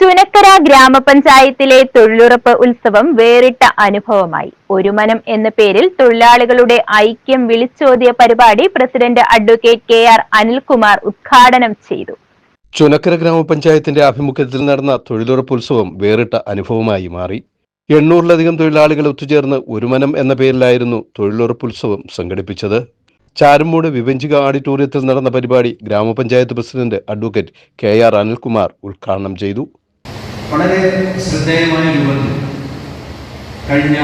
ചുനക്കര ഗ്രാമപഞ്ചായത്തിലെ തൊഴിലുറപ്പ് ഉത്സവം വേറിട്ട അനുഭവമായി. ഒരുമനം എന്ന പേരിൽ തൊഴിലാളികളുടെ ഐക്യം വിളിച്ചോതിയ പരിപാടി president advocate K R Anilkumar ഉദ്ഘാടനം ചെയ്തു. ചുനക്കര ഗ്രാമപഞ്ചായത്തിന്റെ ആഭിമുഖ്യത്തിൽ നടന്ന തൊഴിലുറപ്പ് ഉത്സവം വേറിട്ട അനുഭവമായി മാറി. എണ്ണൂറിലധികം തൊഴിലാളികൾ ഒത്തുചേർന്ന് ഒരുമനം എന്ന പേരിലായിരുന്നു തൊഴിലുറപ്പ് ഉത്സവം സംഘടിപ്പിച്ചത്. ചാരമ്മൂട് വിഭജിക ഓഡിറ്റോറിയത്തിൽ നടന്ന പരിപാടി ഗ്രാമപഞ്ചായത്ത് president advocate K R Anilkumar ഉദ്ഘാടനം ചെയ്തു. വളരെ ശ്രദ്ധേയമായ രൂപത്തിൽ കഴിഞ്ഞ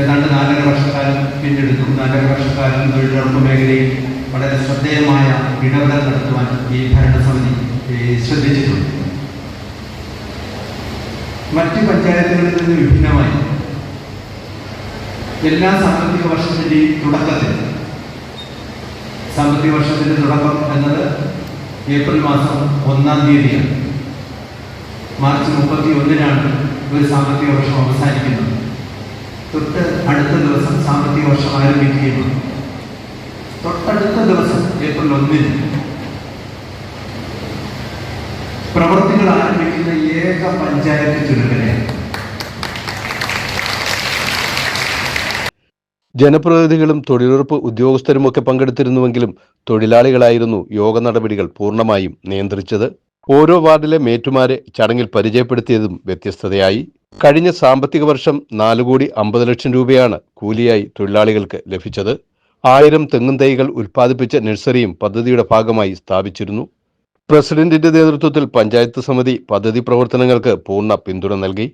ഏതാണ്ട് നാലര വർഷക്കാലം പിന്നിടുന്നു. നാലര വർഷക്കാലം തൊഴിലുറപ്പ് മേഖലയിൽ വളരെ ശ്രദ്ധേയമായ ഇടപെടൽ നടത്തുവാൻ ഈ ഭരണസമിതി ശ്രദ്ധിച്ചിട്ടുണ്ട്. മറ്റ് പഞ്ചായത്തുകളിൽ നിന്ന് വിഭിന്നമായി എല്ലാ സാമ്പത്തിക വർഷത്തിന്റെയും തുടക്കത്തിൽ സാമ്പത്തിക വർഷത്തിന്റെ തുടക്കം എന്നത് ഏപ്രിൽ മാസം ഒന്നാം തീയതിയാണ്. മാർച്ച് മുപ്പത്തി ഒന്നിനാണ് ഒരു സാമ്പത്തിക വർഷം അവസാനിക്കുന്നത്. തൊട്ട് അടുത്ത ദിവസം സാമ്പത്തിക വർഷം ആരംഭിക്കുകയാണ്. തൊട്ടടുത്ത ദിവസം ഏപ്രിൽ ഒന്നിന് പ്രവൃത്തികൾ ആരംഭിക്കുന്ന ഏക പഞ്ചായത്ത് ചുരുക്കനെയാണ് ജനപ്രതിനിധികളും തൊഴിലുറപ്പ് ഉദ്യോഗസ്ഥരുമൊക്കെ പങ്കെടുത്തിരുന്നുവെങ്കിലും തൊഴിലാളികളായിരുന്നു യോഗ നടപടികൾ പൂർണമായും നിയന്ത്രിച്ചത്. ഓരോ വാർഡിലെ മേറ്റുമാരെ ചടങ്ങിൽ പരിചയപ്പെടുത്തിയതും വ്യത്യസ്തതയായി. കഴിഞ്ഞ സാമ്പത്തിക വർഷം നാല് കോടി അമ്പത് ലക്ഷം രൂപയാണ് കൂലിയായി തൊഴിലാളികൾക്ക് ലഭിച്ചത്. ആയിരം തെങ്ങും തൈകൾ ഉൽപ്പാദിപ്പിച്ച നഴ്സറിയും പദ്ധതിയുടെ ഭാഗമായി സ്ഥാപിച്ചിരുന്നു. പ്രസിഡന്റിന്റെ നേതൃത്വത്തിൽ പഞ്ചായത്ത് സമിതി പദ്ധതി പ്രവർത്തനങ്ങൾക്ക് പൂർണ പിന്തുണ നൽകി.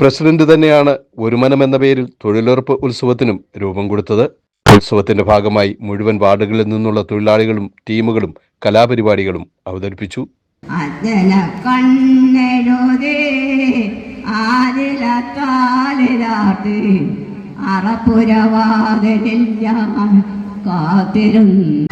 പ്രസിഡന്റ് തന്നെയാണ് ഒരുമനം എന്ന പേരിൽ തൊഴിലുറപ്പ് ഉത്സവത്തിനും രൂപം കൊടുത്തത്. ഉത്സവത്തിന്റെ ഭാഗമായി മുഴുവൻ വാർഡുകളിൽ നിന്നുള്ള തൊഴിലാളികളും ടീമുകളും കലാപരിപാടികളും അവതരിപ്പിച്ചു. അജ്ഞന കണ്ണെഴുതേ ആരിലത്താലിലാട്ട് അറപ്പുരവാതിലില്ല കാത്തിരുന്നു.